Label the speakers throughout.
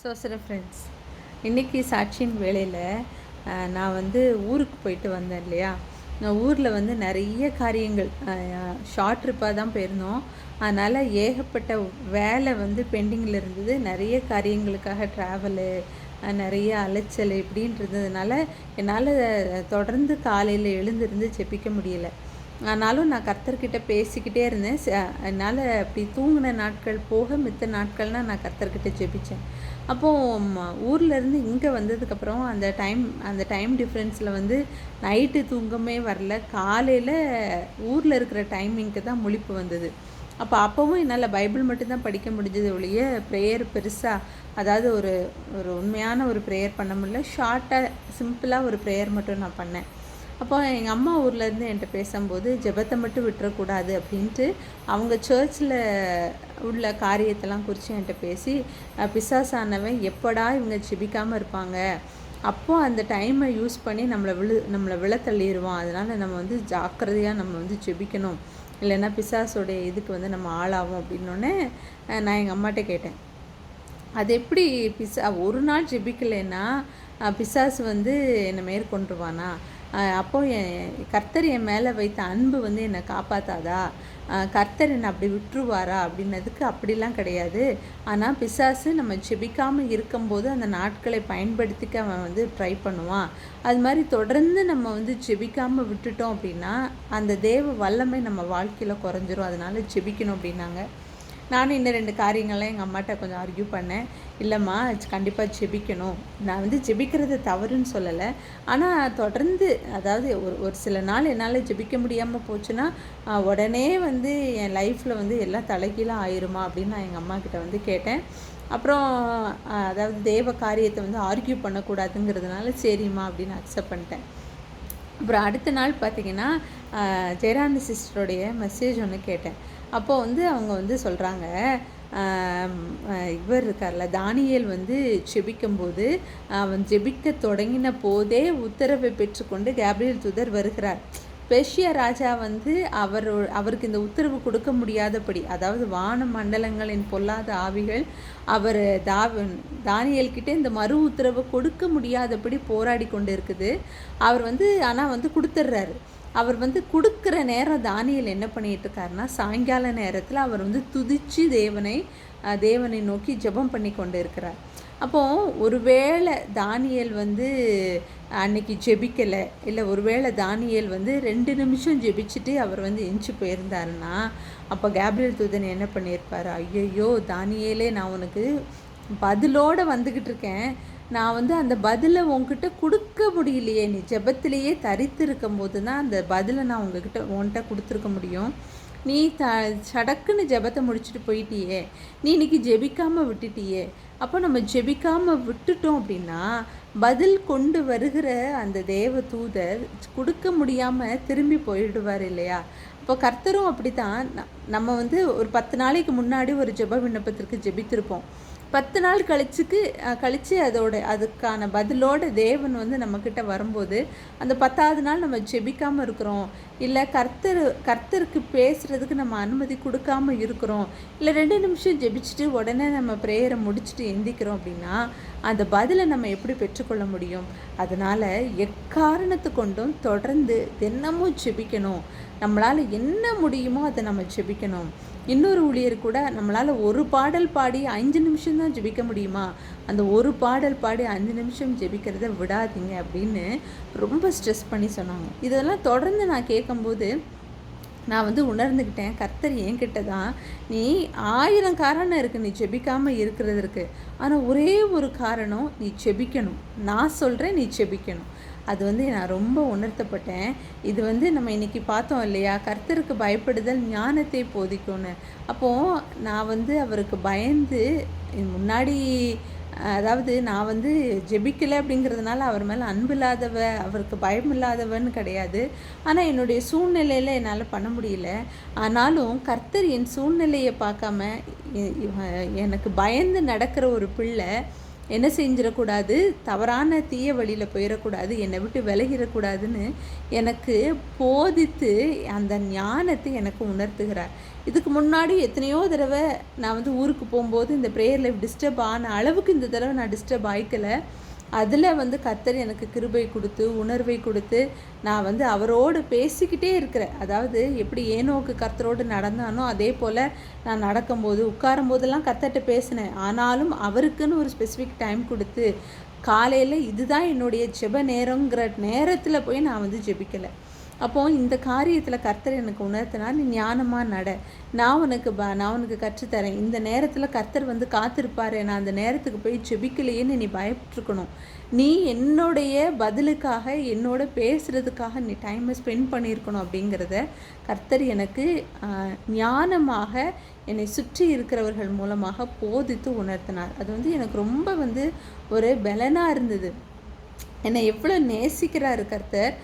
Speaker 1: So சில friends இன்றைக்கி சாட்சியின் வேலையில் நான் வந்து ஊருக்கு போயிட்டு வந்தேன் இல்லையா? நான் ஊரில் வந்து நிறைய காரியங்கள் ஷார்ட் ட்ரிப்பாக தான் போயிருந்தோம். அதனால் ஏகப்பட்ட வேலை வந்து பெண்டிங்கில் இருந்தது. நிறைய காரியங்களுக்காக ட்ராவலு நிறைய அலைச்சல் இப்படின்றதுனால என்னால் தொடர்ந்து காலையில் எழுந்திருந்து செப்பிக்க முடியல. ஆனாலும் நான் கர்த்தர்கிட்ட பேசிக்கிட்டே இருந்தேன். என்னால் அப்படி தூங்கின நாட்கள் போக மித்த நாட்கள்னால் நான் கர்த்தர்கிட்ட ஜெபித்தேன் அப்போது ஊர்லேருந்து இங்கே வந்ததுக்கப்புறம் அந்த டைம் அந்த டைம் டிஃப்ரென்ஸில் வந்து நைட்டு தூங்கமே வரல. காலையில் ஊரில் இருக்கிற டைமிங்க்கு தான் முழிப்பு வந்தது. அப்போ அப்போவும் என்னால் பைபிள் மட்டும்தான் படிக்க முடிஞ்சது ஒழிய ப்ரேயர் பெருசாக அதாவது ஒரு ஒரு உண்மையான ஒரு ப்ரேயர் பண்ண முடியல. ஷார்ட்டாக சிம்பிளாக ஒரு ப்ரேயர் மட்டும் நான் பண்ணேன். அப்போ எங்கள் அம்மா ஊர்லேருந்து என்கிட்ட பேசும்போது ஜெபத்தை மட்டும் விட்டுறக்கூடாது அப்படின்ட்டு அவங்க சர்ச்சில் உள்ள காரியத்தெல்லாம் குறித்து என்கிட்ட பேசி பிசாசானவன் எப்படா இவங்க ஜெபிக்காமல் இருப்பாங்க? அப்போது அந்த டைமை யூஸ் பண்ணி நம்மளை விழு நம்மளை விழ தள்ளிடுவான் அதனால் நம்ம வந்து ஜாக்கிரதையாக நம்ம வந்து ஜெபிக்கணும். இல்லைன்னா பிசாசோடைய இதுக்கு வந்து நம்ம ஆளாகும் அப்படின்னோடனே நான் எங்கள் அம்மாட்ட கேட்டேன். அது எப்படி பிசா ஒரு நாள் ஜெபிக்கலைன்னா பிசாஸ் வந்து என்னை மேற்கொண்டுருவானா? அப்போது என் கர்த்தர் என் மேலே வைத்த அன்பு வந்து என்னை காப்பாற்றாதா கர்த்தர் என்னை அப்படி விட்டுருவாரா? அப்படின்னதுக்கு அப்படிலாம் கிடையாது. ஆனால் பிசாசு நம்ம செபிக்காமல் இருக்கும்போது அந்த நாட்களை பயன்படுத்திக்க அவன் வந்து ட்ரை பண்ணுவான். அது மாதிரி தொடர்ந்து நம்ம வந்து செபிக்காமல் விட்டுட்டோம் அப்படின்னா அந்த தேவ வல்லமை நம்ம வாழ்க்கையில் குறைஞ்சிரும். அதனால் செபிக்கணும் அப்படின்னாங்க. நானும் இன்னும் ரெண்டு காரியங்கள்லாம் எங்கள் அம்மாட்ட கொஞ்சம் ஆர்கியூ பண்ணேன். இல்லைம்மா கண்டிப்பாக ஜெபிக்கணும். நான் வந்து ஜெபிக்கிறது தவறுன்னு சொல்லலை. ஆனால் தொடர்ந்து அதாவது ஒரு ஒரு சில நாள் என்னால் ஜெபிக்க முடியாமல் போச்சுன்னா உடனே வந்து என் லைஃப்பில் வந்து எல்லாம் தலைகீழாக ஆயிருமா அப்படின்னு நான் எங்கள் அம்மா கிட்ட வந்து கேட்டேன். அப்புறம் அதாவது தேவ காரியத்தை வந்து ஆர்கியூ பண்ணக்கூடாதுங்கிறதுனால சரிம்மா அப்படின்னு அக்செப்ட் பண்ணிட்டேன். அப்புறம் அடுத்த நாள் பார்த்திங்கன்னா ஜெயராந்த சிஸ்டருடைய மெசேஜ் ஒன்று கேட்டேன். அப்போது வந்து அவங்க வந்து சொல்கிறாங்க இவர் இருக்கார்ல தானியல் வந்து செபிக்கும்போது அவன் ஜெபிக்க தொடங்கின போதே உத்தரவை பெற்றுக்கொண்டு கேப்ரியல் தூதர் வருகிறார். பெஷியா ராஜா வந்து அவர் அவருக்கு இந்த உத்தரவு கொடுக்க முடியாதபடி அதாவது வான மண்டலங்களின் பொல்லாத ஆவிகள் அவர் தா தானியல்கிட்ட இந்த மறு உத்தரவு கொடுக்க முடியாதபடி போராடி கொண்டு இருக்குது அவர் வந்து ஆனால் வந்து கொடுத்துட்றாரு அவர் வந்து கொடுக்குற நேரம் தானியல் என்ன பண்ணிகிட்டு இருக்காருன்னா சாயங்கால நேரத்தில் அவர் வந்து துதிச்சு தேவனை தேவனை நோக்கி ஜெபம் பண்ணி கொண்டு இருக்கிறார் அப்போது ஒருவேளை தானியல் வந்து அன்னைக்கு ஜெபிக்கலை இல்லை ஒருவேளை தானியல் வந்து ரெண்டு நிமிஷம் ஜெபிச்சுட்டு அவர் வந்து எஞ்சி போயிருந்தாருன்னா அப்போ கேப்ரியல் தூதன் என்ன பண்ணியிருப்பார்? ஐயையோ தானியலே நான் உனக்கு பதிலோடு வந்துக்கிட்டு இருக்கேன் நான் வந்து அந்த பதிலை உங்ககிட்ட கொடுக்க முடியலையே. நீ ஜபத்திலேயே தரித்து இருக்கும் போது தான் அந்த பதிலை நான் உங்ககிட்ட உன்கிட்ட கொடுத்துருக்க முடியும். நீ த சடக்குன்னு ஜெபத்தை முடிச்சுட்டு போயிட்டியே. நீ இன்னைக்கு ஜெபிக்காமல் விட்டுட்டியே. அப்போ நம்ம ஜெபிக்காமல் விட்டுட்டோம் அப்படின்னா பதில் கொண்டு வருகிற அந்த தேவ தூதர் கொடுக்க முடியாமல் திரும்பி போயிடுவார் இல்லையா? இப்போ கர்த்தரும் அப்படி தான் நம்ம வந்து ஒரு பத்து நாளைக்கு முன்னாடி ஒரு ஜெப விண்ணப்பத்திற்கு ஜெபித்திருப்போம். பத்து நாள் கழிச்சுக்கு கழித்து அதோட அதுக்கான பதிலோட தேவன் வந்து நம்மக்கிட்ட வரும்போது அந்த பத்தாவது நாள் நம்ம ஜெபிக்காமல் இருக்கிறோம். இல்லை கர்த்தர் கர்த்தருக்கு பேசுகிறதுக்கு நம்ம அனுமதி கொடுக்காம இருக்கிறோம். இல்லை ரெண்டு நிமிஷம் ஜெபிச்சுட்டு உடனே நம்ம ப்ரேயரை முடிச்சுட்டு எந்திக்கிறோம் அப்படின்னா அந்த பதிலை நம்ம எப்படி பெற்றுக்கொள்ள முடியும்? அதனால் எக்காரணத்து கொண்டும் தொடர்ந்து தினமும் ஜெபிக்கணும். நம்மளால் என்ன முடியுமோ அதை நம்ம ஜெபிக்கணும். இன்னொரு ஊழியர் கூட நம்மளால் ஒரு பாடல் பாடி அஞ்சு நிமிஷம் தான் ஜெபிக்க முடியுமா? அந்த ஒரு பாடல் பாடி அஞ்சு நிமிஷம் ஜெபிக்கிறத விடாதீங்க அப்படின்னு ரொம்ப ஸ்ட்ரெஸ் பண்ணி சொன்னாங்க. இதெல்லாம் தொடர்ந்து நான் கேட்கும்போது நான் வந்து உணர்ந்துக்கிட்டேன் கர்த்தர் என்கிட்ட தான் நீ ஆயிரம் காரணம் இருக்குது நீ செபிக்காமல் இருக்கிறதுக்கு ஆனால் ஒரே ஒரு காரணம் நீ செபிக்கணும் நான் சொல்கிறேன் நீ செபிக்கணும் அது வந்து நான் ரொம்ப உணர்த்தப்பட்டேன். இது வந்து நம்ம இன்றைக்கி பார்த்தோம் இல்லையா? கர்த்தருக்கு பயப்படுதல் ஞானத்தை போதிக்கும்னு. அப்போது நான் வந்து அவருக்கு பயந்து முன்னாடி அதாவது நான் வந்து ஜெபிக்கலை அப்படிங்கிறதுனால அவர் மேலே அன்பு இல்லாதவ அவருக்கு பயம் இல்லாதவன்னு கிடையாது. ஆனால் என்னுடைய சூழ்நிலையில் என்னால் பண்ண முடியல. ஆனாலும் கர்த்தர் என் சூழ்நிலையை பார்க்காம எனக்கு பயந்து நடக்கிற ஒரு பிள்ளை என்ன செஞ்சிடக்கூடாது? தவறான தீய வழியில் போயிடக்கூடாது. என்னை விட்டு விலகிடக்கூடாதுன்னு எனக்கு போதித்து அந்த ஞானத்தை எனக்கு உணர்த்துகிறார். இதுக்கு முன்னாடி எத்தனையோ தடவை நான் வந்து ஊருக்கு போகும்போது இந்த ப்ரேயர் லைஃப் டிஸ்டர்ப் ஆன அளவுக்கு இந்த தடவை நான் டிஸ்டர்ப் ஆயிக்கலை. அதில் வந்து கர்த்தர் எனக்கு கிருபை கொடுத்து உணர்வை கொடுத்து நான் வந்து அவரோடு பேசிக்கிட்டே இருக்கிறேன். அதாவது எப்படி ஏனோக்கு கர்த்தரோடு நடந்தானோ அதே போல் நான் நடக்கும்போது உட்காரும் போதெல்லாம் கத்தர்கிட்ட பேசினேன். ஆனாலும் அவருக்குன்னு ஒரு ஸ்பெசிஃபிக் டைம் கொடுத்து காலையில் இதுதான் என்னுடைய ஜெப நேரங்கிற நேரத்தில் போய் நான் வந்து ஜெபிக்கலை. அப்போது இந்த காரியத்தில் கர்த்தர் எனக்கு உணர்த்தினா நீ ஞானமாக நட. நான் உனக்கு ப நான் உனக்கு கற்றுத்தரேன். இந்த நேரத்தில் கர்த்தர் வந்து காத்திருப்பார். நான் அந்த நேரத்துக்கு போய் செபிக்கலையேன்னு நீ பயப்பட்டுருக்கணும். நீ என்னுடைய பதிலுக்காக என்னோட பேசுகிறதுக்காக நீ டைமை ஸ்பெண்ட் பண்ணியிருக்கணும் அப்படிங்கிறத கர்த்தர் எனக்கு ஞானமாக என்னை சுற்றி இருக்கிறவர்கள் மூலமாக போதித்து உணர்த்தினார். அது வந்து எனக்கு ரொம்ப வந்து ஒரு பலனாக இருந்தது. என்னை எவ்வளோ நேசிக்கிறாரு கர்த்தர்.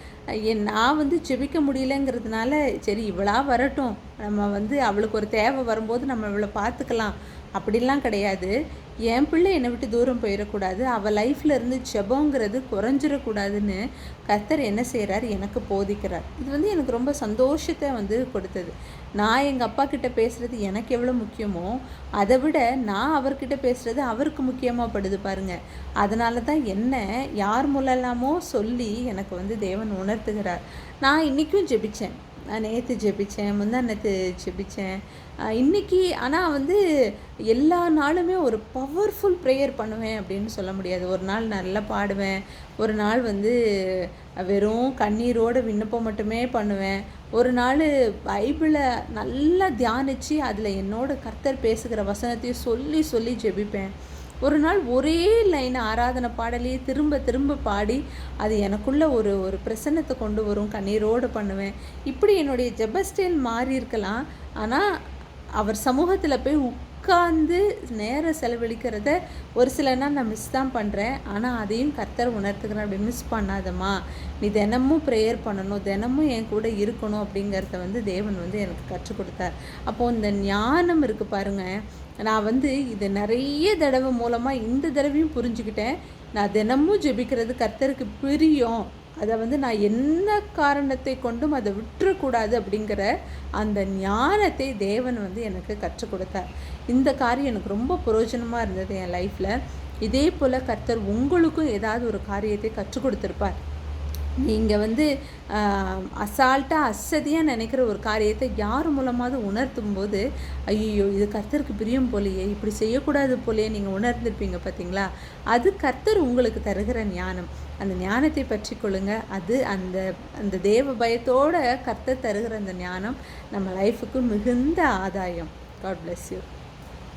Speaker 1: என் நான் வந்து ஜெபிக்க முடியலங்கிறதுனால சரி இவளா வரட்டும். நம்ம வந்து அவளுக்கு ஒரு தேவை வரும்போது நம்ம இவளை பார்த்துக்கலாம். அப்படிலாம் கிடையாது. என் பிள்ளை என்னை விட்டு தூரம் போயிடக்கூடாது. அவள் லைஃப்பில் இருந்து ஜெபங்கிறது குறைஞ்சிடக்கூடாதுன்னு கர்த்தர் என்ன செய்கிறார் எனக்கு போதிக்கிறார். இது வந்து எனக்கு ரொம்ப சந்தோஷத்தை வந்து கொடுத்தது. நான் எங்கள் அப்பா கிட்ட பேசுகிறது எனக்கு எவ்வளோ முக்கியமோ அதை விட நான் அவர்கிட்ட பேசுகிறது அவருக்கு முக்கியமாக படுது பாருங்கள் அதனால தான் என்ன யார் மூலலாமோ சொல்லி எனக்கு வந்து தேவன் உணர்த்துகிறார். நான் இன்றைக்கும் ஜெபித்தேன் நான் நேற்று ஜெபித்தேன் முந்தா நேற்று ஜெபித்தேன் இன்றைக்கி ஆனால் வந்து எல்லா நாளுமே ஒரு பவர்ஃபுல் ப்ரேயர் பண்ணுவேன் அப்படின்னு சொல்ல முடியாது. ஒரு நாள் நல்லா பாடுவேன். ஒரு நாள் வந்து வெறும் கண்ணீரோடு விண்ணப்பம் மட்டுமே பண்ணுவேன். ஒரு நாள் பைபிளை நல்லா தியானித்து அதில் என்னோட கர்த்தர் பேசுகிற வசனத்தையும் சொல்லி சொல்லி ஜெபிப்பேன். ஒரு நாள் ஒரே லைன் ஆராதனை பாடலையே திரும்ப திரும்ப பாடி அது எனக்குள்ள ஒரு ஒரு பிரசன்னத்தை கொண்டு வரும். கண்ணீரோடு பண்ணுவேன். இப்படி என்னுடைய ஜெபஸ்டைல் மாறி இருக்கலாம். ஆனால் அவர் சமூகத்தில் போய் உட்காந்து நேரம் செலவழிக்கிறத ஒரு சில நாள் நான் மிஸ் தான் பண்ணுறேன் ஆனால் அதையும் கர்த்தர் உணர்த்துக்கிறேன் அப்படி மிஸ் பண்ணாதம்மா. நீ தினமும் ப்ரேயர் பண்ணணும். தினமும் என் கூட இருக்கணும் அப்படிங்கிறத வந்து தேவன் வந்து எனக்கு கற்றுக் கொடுத்தார். அப்போது இந்த ஞானம் இருக்குது பாருங்கள் நான் வந்து இது நிறைய தடவை மூலமாக இந்த தடவையும் புரிஞ்சுக்கிட்டேன். நான் தினமும் ஜெபிக்கிறது கர்த்தருக்கு பிரியம். அதை வந்து நான் என்ன காரணத்தை கொண்டும் அதை விட்டுறக்கூடாது அப்படிங்கிற அந்த ஞானத்தை தேவன் வந்து எனக்கு கற்றுக் கொடுத்தார். இந்த காரியம் எனக்கு ரொம்ப பிரயோஜனமாக இருந்தது என் லைஃப்பில் இதே போல் கர்த்தர் உங்களுக்கும் ஏதாவது ஒரு காரியத்தை கற்றுக் கொடுத்துருப்பார். நீங்கள் வந்து அசால்ட்டாக அசதியாக நினைக்கிற ஒரு காரியத்தை யார் மூலமாவது உணர்த்தும் போது ஐயோ இது கர்த்தருக்கு பிரியம் போலையே இப்படி செய்யக்கூடாது போலையே நீங்கள் உணர்ந்திருப்பீங்க பார்த்தீங்களா அது கர்த்தர் உங்களுக்கு தருகிற ஞானம். அந்த ஞானத்தை பற்றி கொள்ளுங்க. அது அந்த அந்த தேவ பயத்தோட கர்த்தர் தருகிற அந்த ஞானம் நம்ம லைஃபுக்கு மிகுந்த ஆதாயம். God bless you